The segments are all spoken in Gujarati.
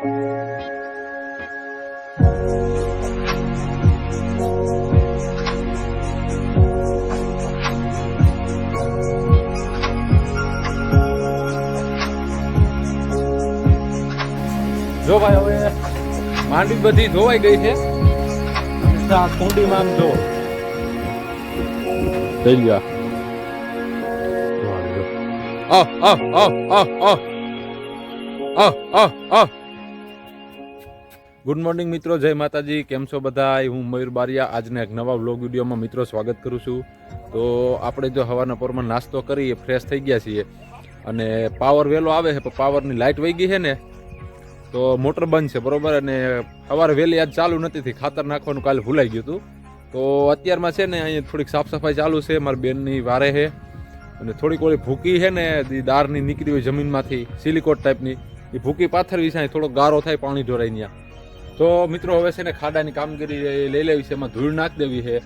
જો ભાઈ હવે માંડવી બધી ધોવાઈ ગઈ છે આ કુંડીમાં આમ જો થઈ ગયા Oh, oh, oh, oh, oh. Oh, oh, ah. Good morning મિત્રો, જય માતાજી. કેમ છો બધા હું મયુર બારિયા. આજના એક નવા વ્લોગ વિડીયોમાં મિત્રો સ્વાગત કરું છું. તો આપણે જો હવાના પોરમાં નાસ્તો કરીએ ફ્રેશ થઈ ગયા છીએ. અને પાવર વહેલો આવે છે, પણ પાવરની લાઇટ વહી ગઈ છે ને, તો મોટર બંધ છે, બરોબર? અને સવારે વહેલી આજ ચાલુ નથી થઈ. ખાતર નાખવાનું કાલે ભૂલાઈ ગયું હતું. તો અત્યારમાં છે ને, અહીંયા થોડીક સાફ સફાઈ ચાલુ છે. મારી બેનની વારે છે. અને થોડીક ઓળી ભૂકી છે ને દારની નીકળી હોય જમીનમાંથી, સિલિકોટ ટાઈપની એ ભૂકી પાથરવી છે થોડો ગારો થાય, પાણી ઢોરાઈ ત્યાં. તો મિત્રો, હવે છે ને ખાડાની કામગીરી લઈ લેવી છે. એમાં ધૂળ નાખી દેવી છે.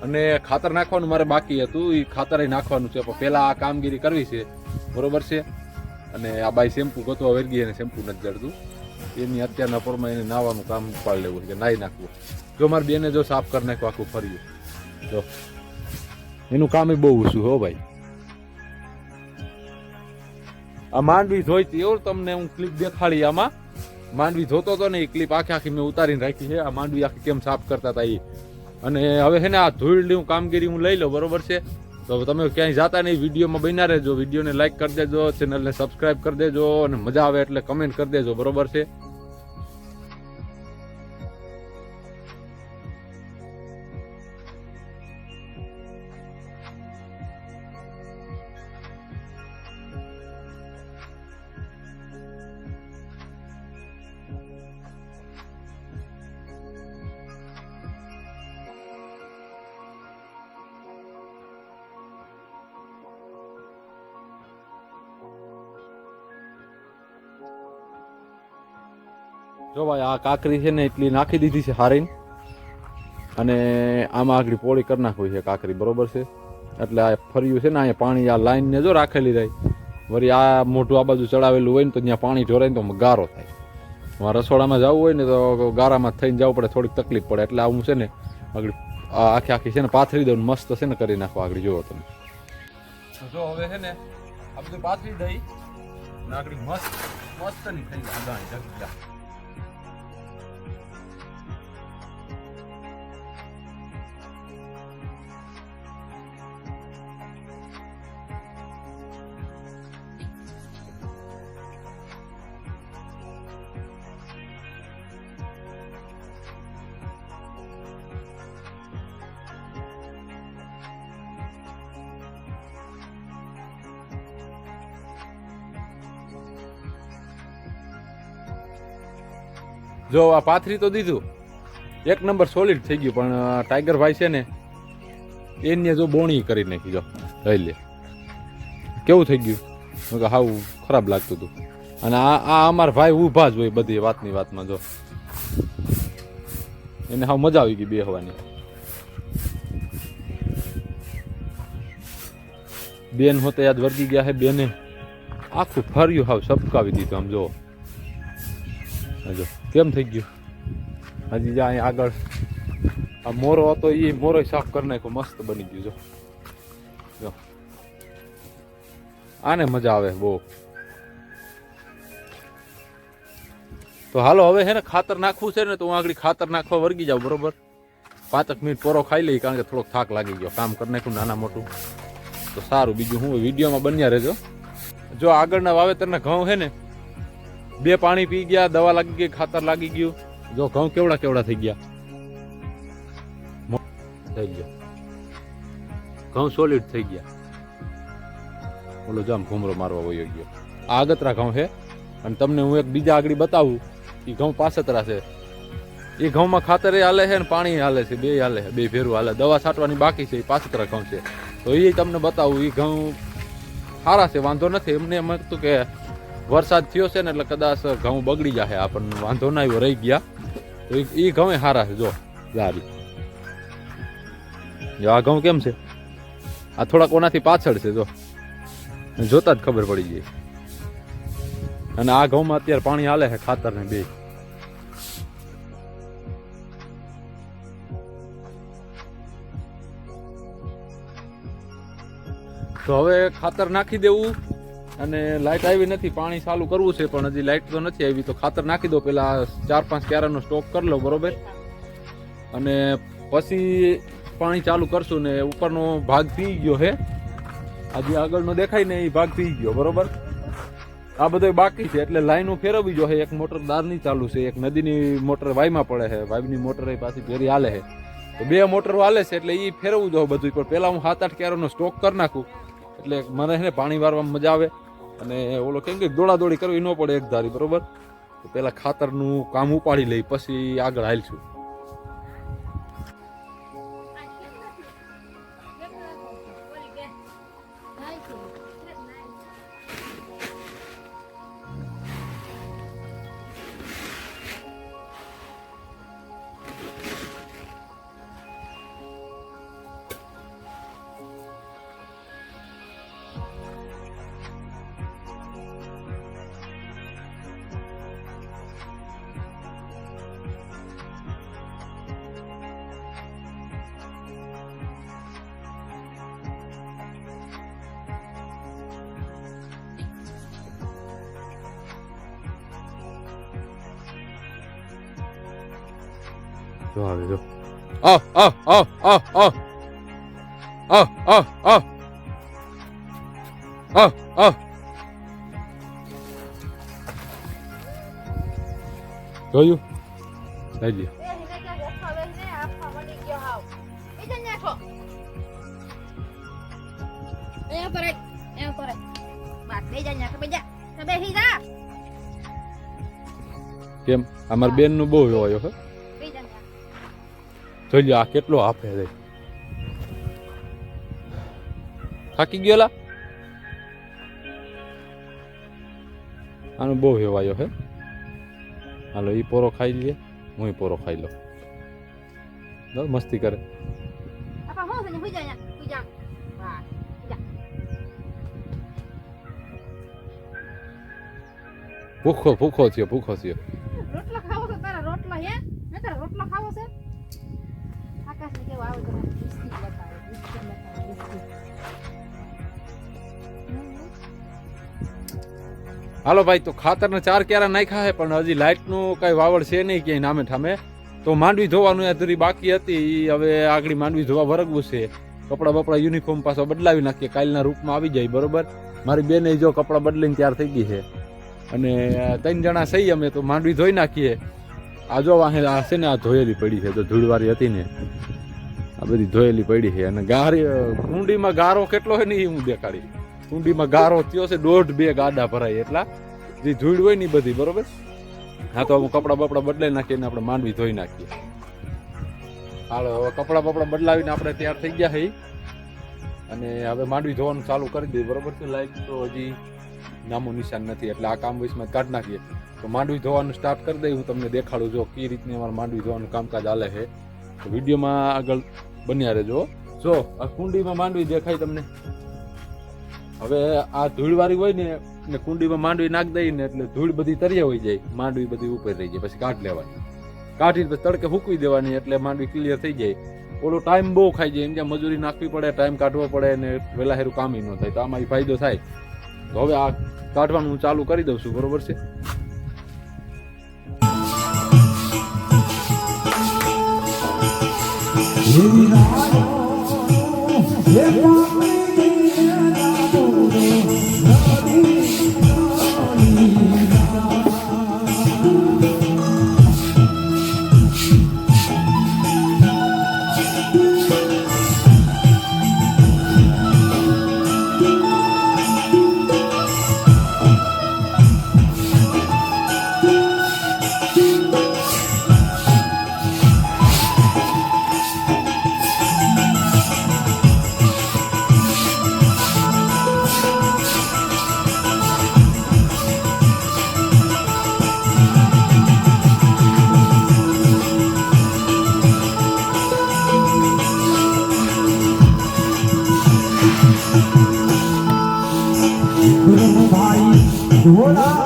અને ખાતર નાખવાનું મારે બાકી હતું. એ ખાતર નાખવાનું છે. પણ પહેલાં આ કામગીરી કરવી છે. બરોબર છે? અને આ બાઈ શેમ્પુ ગોતવા વેરગી અને શેમ્પુ નથી જડતું. એની અત્યારના પરમાં એને નાવાનું કામ ઉપાડી લેવું કે નાહી નાખવું. જો મારી બેને જો સાફ કરી નાખ્યું આખું ફર્યું. જો. એનું કામ બહુ ઓછું હો ભાઈ. આ માંડવી જોઈતી એવું તમને હું ક્લિપ દેખાડી આમાં. માંડવી જોતો હતો ને, એ ક્લિપ આખી આખી મેં ઉતારીને રાખી છે. આ માંડવી આખી કેમ સાફ કરતા હતા એ. અને હવે છે ને આ ધૂળની કામગીરી હું લઈ લઉં, બરોબર છે? તો તમે ક્યાંય જાતા નહીં, વિડીયોમાં બન્યા રહેજો. વિડીયોને લાઈક કરી દેજો ચેનલને સબસ્ક્રાઇબ કરી દેજો અને મજા આવે એટલે કમેન્ટ કરી દેજો, બરોબર છે? જો ભાઈ, આ કાકરી છે ને એટલી નાખી દીધી છે હારીને. અને આમાં આગળ પોળી કરી નાખવી છે કાકરી, બરોબર છે? એટલે આ ફર્યું છે ને, અહીંયા પાણી આ લાઈનને જો રાખેલી રહી. વળી આ મોઢું આ બાજુ ચડાવેલું હોય ને તો ત્યાં પાણી ઢોરાય ને તો ગારો થાય. તમારે રસોડામાં જવું હોય ને તો ગારામાં થઈને જવું પડે, થોડીક તકલીફ પડે. એટલે હું છે ને, આગળ આખી આખી છે ને પાથરી દઉં મસ્ત છે ને કરી નાખો આગળ જોવો તમે. જો હવે છે ને, આ બધું પાથરી દઈ આગળ મસ્ત મસ્તની થઈ જાય. જો આ પાથરી તો દીધું. એક નંબર સોલિડ થઈ ગયું પણ ટાઈગર ભાઈ છે ને એને જો બોણી કરી નાખી જો લઈ લે. કેવું થઈ ગયું? કહ્યું, હાવ ખરાબ લાગતું હતું. અને આ આ અમારા ભાઈ ઊભા જ હોય બધી વાતની વાતમાં જો. એને હાવ મજા આવી ગઈ બેહવાની. બેન હોતે યાદ વર્ગી ગયા હે બેને. આખું ફર્યું હાવ સપકાવી દીધું આમ જો. જો, કેમ થઈ ગયું? હજી જ્યાં અહીં આગળ આ મોરો હતો એ મોરો સાફ કરી નાખ્યો, મસ્ત બની ગયું, જો. જો. આને મજા આવે બહુ. તો હાલો, હવે છે ને ખાતર નાખવું છે ને, તો હું આગળ ખાતર નાખવા વર્ગી જાઉં, બરોબર? પાંચક મિનિટ પોરો ખાઈ લઈ, કારણ કે થોડોક થાક લાગી ગયો. કામ કરી નાખ્યું નાના મોટું. તો સારું, બીજું હું વિડીયોમાં બન્યા રહેજો. જો આગળના વાવેતરના ઘઉં છે ને બે પાણી પી ગયા, દવા લાગી ગઈ, ખાતર લાગી ગયું. જો ઘઉં કેવડા કેવડા થઈ ગયા. થઈ ગયા. ઘઉં સોલિડ થઈ ગયા. ઓલો જામ ઘૂમરો મારવા વયો ગયો. આ આગતરા ઘઉં છે અને તમને હું એક બીજા આગળ બતાવું. એ ઘઉં પાસતરા છે. એ ઘઉંમાં ખાતર હાલે છે ને પાણી હાલે છે, બે હાલે બે ભેરું હાલે. દવા છાંટવાની બાકી છે એ પાસતરા ઘઉં છે. તો એ તમને બતાવું એ ઘઉં સારા છે, વાંધો નથી. એમને એમ હતું કે વરસાદ થયો છે ને એટલે કદાચ ઘઉં બગડી જશે આપણને વાંધો ના આવ્યો, રહી ગયા. તો એ ઘઉં સારા છે, જો સારી જો, આ ઘઉં કેમ છે? આ થોડાક કોનાથી પાછળ છે, જો. જોતા જ ખબર પડી જાય અને આ ઘઉંમાં અત્યારે પાણી હાલે છે ખાતર ને બે. તો હવે ખાતર નાખી દેવું. અને લાઇટ આવી નથી, પાણી ચાલુ કરવું છે, પણ હજી લાઇટ તો નથી આવી, તો ખાતર નાખી દો, પેલા ચાર પાંચ ક્યારાનો સ્ટોક કરી લો, બરોબર? અને પછી પાણી ચાલુ કરશું ને ઉપરનો ભાગ પી ગયો છે આજે આગળનો દેખાય ને એ ભાગ પી ગયો, બરોબર? આ બધો બાકી છે, એટલે લાઈનો ફેરવવી જોઈએ, એક મોટર દારની ચાલુ છે, એક નદીની મોટર વાયમાં પડે છે, વાયની મોટર પાછી ફેરી હાલે છે. તો બે મોટરો હાલે છે, એટલે એ ફેરવવું જોઈએ બધું પણ પહેલાં હું સાત આઠ ક્યારોનો સ્ટોક કરી નાખું, એટલે મને છે ને પાણી વારવામાં મજા આવે. અને ઓલો કેમ કે દોડાદોડી કરવી ન પડે એક ધારી, બરોબર? પહેલાં ખાતરનું કામ ઉપાડી લઈ, પછી આગળ હાલશું. Dur abi dur. Ah ah ah ah ah. Ah ah ah. Ah ah. જોયું લઈ લ્યો કેમ અમાર બેન નું બહુ હોય જોઈ આ કેટલો આપે છે? થાકી ગયેલા? આનો બહુ હેવાયો હે હાલો એ પોરો ખાઈ લઈએ હું પોરો ખાઈ લઉં. જો મસ્તી કરે. ભૂખો ભૂખો થયો ભૂખો થયો. રોટલા ખાવો છે તારા રોટલા હે? ને તારા રોટલા ખાવો છે? આકાશ ને કેવું આવે છે બિસ્કિટ બતાવે બિસ્કિટ બતાવે. બિસ્કિટ હાલો ભાઈ, તો ખાતરના ચાર ક્યારા નાખ્યા છે, પણ હજી લાઇટનું કઈ વાવડ છે નહીં ક્યાંય નામે ઠામે. તો માંડવી ધોવાનું અધૂરી બાકી હતી હવે આગળ માંડવી ધોવા વરગવું છે. કપડા બપડા યુનિફોર્મ પાછો બદલાવી નાખીએ, કાલના રૂપમાં આવી જાય, બરોબર? મારી બેને જો કપડા બદલીને તૈયાર થઈ ગઈ છે. અને ત્રણ જણા સહી અમે, તો માંડવી ધોઈ નાખીએ. આ જો વાહે આ છે ને, આ ધોયેલી પડી છે, તો ધૂળવારી હતી ને. આ બધી ધોયેલી પડી છે. અને ગારી કુંડીમાં ગારો કેટલો હોય ને એ હું દેખાડી. કુંડીમાં ગારો થયો છે, દોઢ બે ગાડા ભરાય એટલા. જે ધૂળ હોય ને બધી, બરોબર? હા, તો હું કપડા બપડા બદલાઈ નાખીએ ને આપણે માંડવી ધોઈ નાખીએ. હાલો, હવે કપડા બપડા બદલાવીને આપણે તૈયાર થઈ ગયા છે અને હવે માંડવી ધોવાનું ચાલુ કરી દઈએ, બરોબર છે? લાઈક તો હજી નામો નિશાન નથી. એટલે આ કામ વિશમાં કાઢ નાખીએ. તો માંડવી ધોવાનું સ્ટાર્ટ કરી દઈ હું તમને દેખાડું, જો કઈ રીતની અમારે માંડવી ધોવાનું કામકાજ હાલે છે. તો વિડીયોમાં આગળ બન્યા રહેજો જો, આ કુંડીમાં માંડવી દેખાય તમને. હવે આ ધૂળવાળી હોય ને ને કુંડીમાં માંડવી નાખ દઈ ને એટલે ધૂળ બધી તરિયા હોય જાય. માંડવી બધી ઉપર રહી જાય, પછી કાઢ લેવાની. કાઢીને પછી તડકે હૂકવી દેવાની એટલે માંડવી ક્લિયર થઈ જાય. ઓલો ટાઈમ બહુ ખાઈ જાય, એમ જ્યાં મજૂરી નાખવી પડે ટાઈમ કાઢવો પડે ને વહેલા હેરું કામ ન થાય. તો આમાં ફાયદો થાય. તો હવે આ કાઢવાનું હું ચાલુ કરી દઉં છું બરોબર છે? ભાઈ What.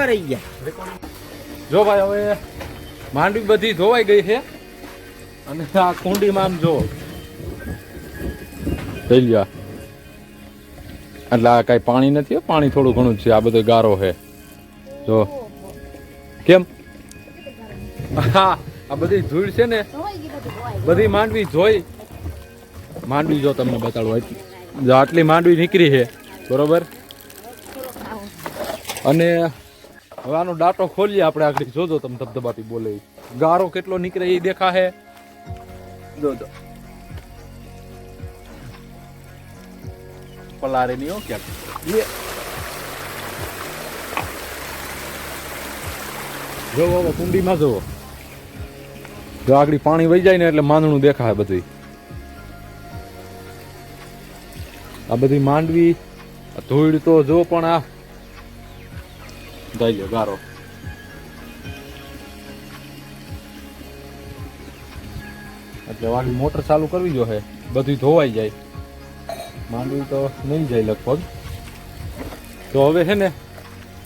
થોડા રહી ગયા. જો ભાઈ, હવે માંડવી બધી ધોવાઈ ગઈ છે. અને આ કુંડીમાં આમ જો. થઈ ગયા એટલે આ કઈ પાણી નથી પાણી થોડું ઘણું છે, આ બધો ગારો છે. જો. કેમ? હા, આ બધી ધૂળ છે ને, બધું માંડવી જોઈ માંડવી જો તમને બતાડું જો આટલી માંડવી નીકળી છે, બરોબર? અને હવે આનો ડાટો ખોલીએ આપણે આગળ. જોજો તમે ધબધબાટી બોલે ગારો કેટલો નીકળે એ દેખા હે જો જો પલારે નહીં હો ક્યાંક. જોવો હવે કુંડીમાં જોવો જો આગળ પાણી વહી જાય ને એટલે માંદણું દેખાય બધું આ બધી માંડવી ધોઈડ તો જો પણ આ દઈ લ્યો ગારો એટલે મોટર ચાલુ કરવી જો હે બધું ધોવાઈ જાય. માંડવી તો નહીં જાય લગભગ. તો હવે છે ને,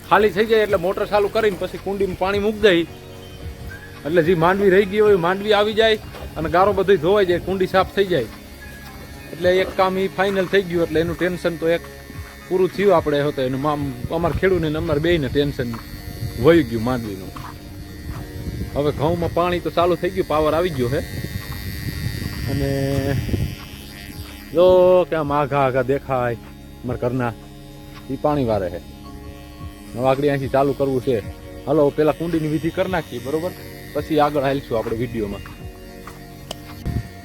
ખાલી થઈ જાય એટલે મોટર ચાલુ કરીને પછી કુંડીમાં પાણી મૂકી દઈ. એટલે જે માંડવી રહી ગઈ હોય માંડવી આવી જાય અને ગારો બધું ધોવાઈ જાય, કુંડી સાફ થઈ જાય. એટલે એક કામ એ ફાઇનલ થઈ ગયું, એટલે એનું ટેન્શન તો એક પૂરું થયું આપણે હતો. એનું અમારા ખેડૂને અમારે બેયને ટેન્શન વહી ગયું માંડવીનું. હવે ઘઉંમાં પાણી તો ચાલુ થઈ ગયું, પાવર આવી ગયો હે. અને જો કે આમ આઘા દેખાય અમારા ઘરના એ પાણી વારે છે વાગડી અહીંથી ચાલુ કરવું છે. હાલો, પેલા કુંડીની વિધિ કરી નાખીએ, બરોબર? પછી આગળ હાલશું આપણે વિડીયોમાં.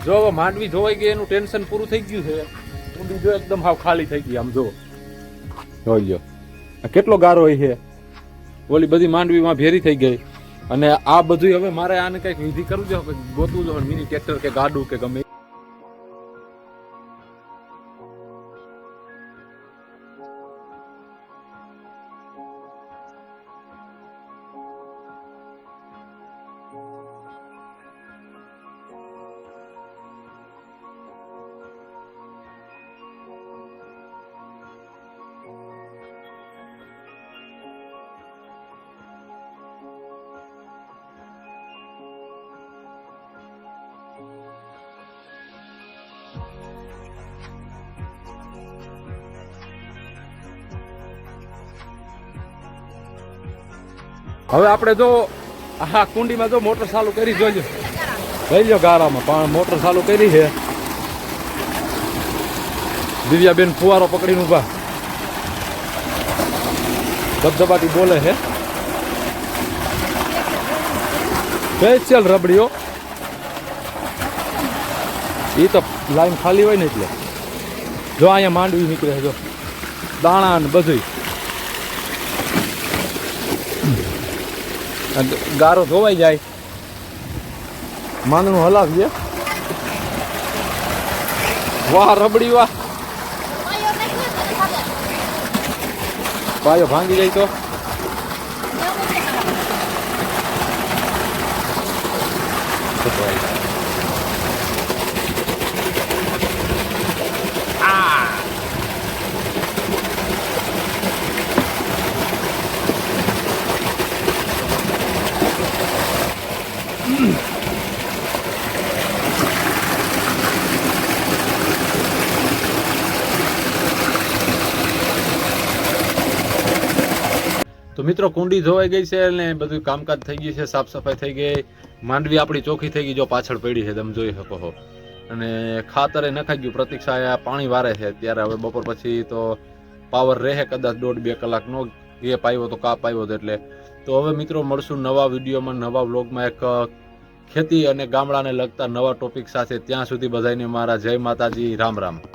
જો હવે માંડવી ધોવાઈ ગઈ, એનું ટેન્શન પૂરું થઈ ગયું છે. કુંડી જો એકદમ હાવ ખાલી થઈ ગઈ, આમ જો. જોઈ આ કેટલો ગારો હોય છે? ઓલી બધી માંડવીમાં ભેરી થઈ ગઈ. અને આ બધું હવે મારે આને કંઈક વિધિ કરવું છે? ગોતવું છે? મિની ટ્રેક્ટર કે ગાડું કે ગમે હવે આપણે જો આ કુંડીમાં જો મોટર ચાલુ કરી જોજો લઈ લો ગારામાં, પણ મોટર ચાલુ કરી છે. દિવ્યાબેન ફુવારો પકડીને ઊભા. ધબધબાટી બોલે છે. સ્પેશિયલ રબડીઓ. એ તો લાઈન ખાલી હોય ને એટલે. જો અહીંયા માંડવી નીકળે જો. દાણા ને બધું ગારો ધોવાઈ જાય. માંદણું હલાવીએ વાહ રબડી વાહ. પાયો ભાંગી જાય તો? તો મિત્રો, કુંડી ધોવાઈ ગઈ છે અને બધું કામકાજ થઈ ગયું છે સાફ સફાઈ થઈ ગઈ. માંડવી આપણી ચોખ્ખી થઈ ગઈ, જો પાછળ પડી છે, તમે જોઈ શકો છો. અને ખાતરે નખાઈ ગયું, પ્રતીક્ષા પાણી વારે છે. ત્યારે હવે બપોર પછી તો પાવર રહે કદાચ દોઢ બે કલાકનો ગેપ આવ્યો તો કાપ આવ્યો તો એટલે. તો હવે મિત્રો, મળશું નવા વિડીયોમાં, નવા વ્લોગમાં એક ખેતી અને ગામડાને લગતા નવા ટોપિક સાથે. ત્યાં સુધી બધાને મારા જય માતાજી રામ રામ